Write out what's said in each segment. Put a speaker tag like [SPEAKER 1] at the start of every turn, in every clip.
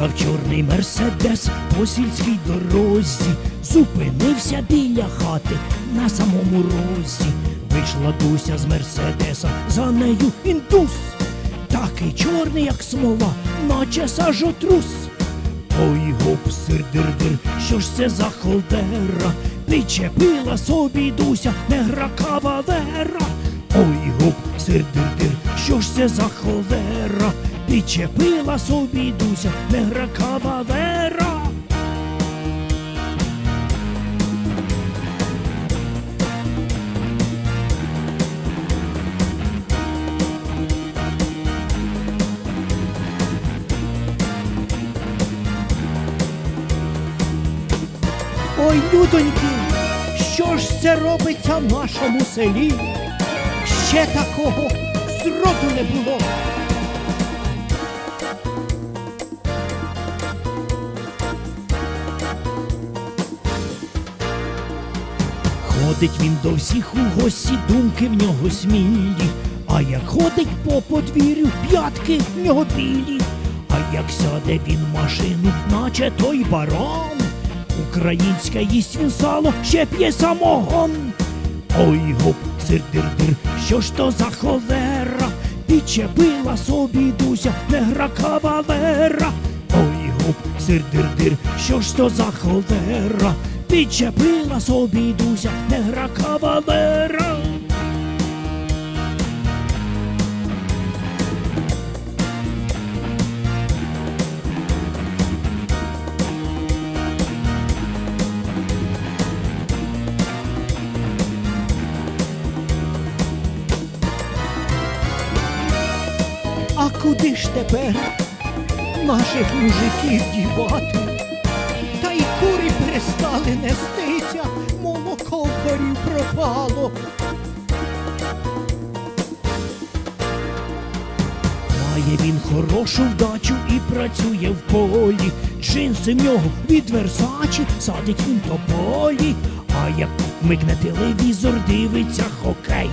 [SPEAKER 1] Їхав чорний мерседес по сільській дорозі, зупинився біля хати на самому розі. Вийшла Дуся з мерседеса, за нею індус, такий чорний, як смола, наче сажотрус. Ой, гоп, сир дир-дир, що ж це за холдера? Причепила собі Дуся негра кавалера. Ой, гоп, сир дир-дир, що ж це за холдера? Причепила собі Дуся негра кавалера. Ой, людоньки, що ж це робиться в нашому селі? Ще такого зроду не було. Ходить він до всіх у гості, думки в нього смілі. А як ходить по подвір'ю, п'ятки в нього білі. А як сяде він в машину, наче той барон. Українське їсть він сало, ще п'є самогон. Ой, гоп, сир дир-дир, що ж то за холера? Підчепила собі Дуся негра кавалера. Ой, гоп, сир дир-дир, що ж то за холера? Підчепила собі Дуся негра кавалера. А куди ж тепер наших мужиків дівати? Курі перестали нестися, молоко в пропало. Має він хорошу вдачу і працює в полі. Джинси в нього від Версачі, садить він тополі. А як мигне телевізор, дивиться хокей.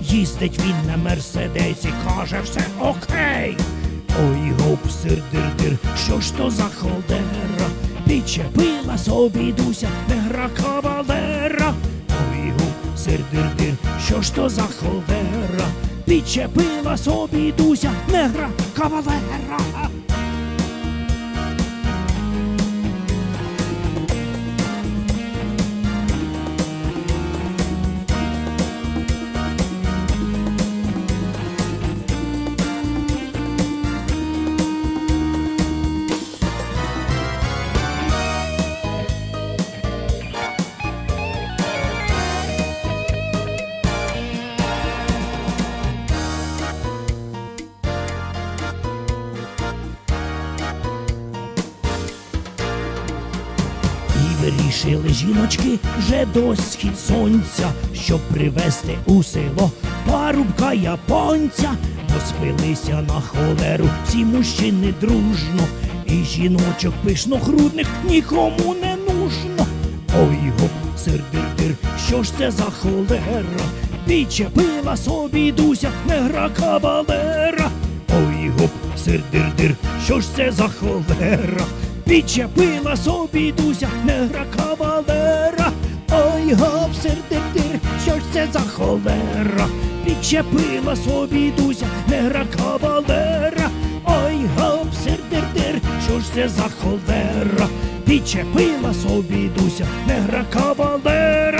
[SPEAKER 1] Їздить він на мерседесі, каже все окей. Ой, гоп, сир дир-дир, що ж то за холдера? Підчепила собі Дуся негра кавалера. Ой-гу, сир дир-дир, що ж то за холера, Підчепила собі Дуся негра кавалера. Вирішили жіночки вже до схід сонця, щоб привезти у село парубка японця, поспилися на холеру всі мужчини дружно, і жіночок пишногрудних нікому не нужно. Ой, гоп, сир дир-дир, що ж це за холера? Підчепила собі Дуся негра кавалера. Ой, гоп, сир дир-дир, що ж це за холера? Підчепила собі Дуся негра кавалера. Ой, гоп, сир дир-дир, що ж це за холера? Підчепила собі Дуся негра кавалера. Ой, гоп, сир дир-дир, що ж це за холера? Підчепила собі Дуся негра кавалера.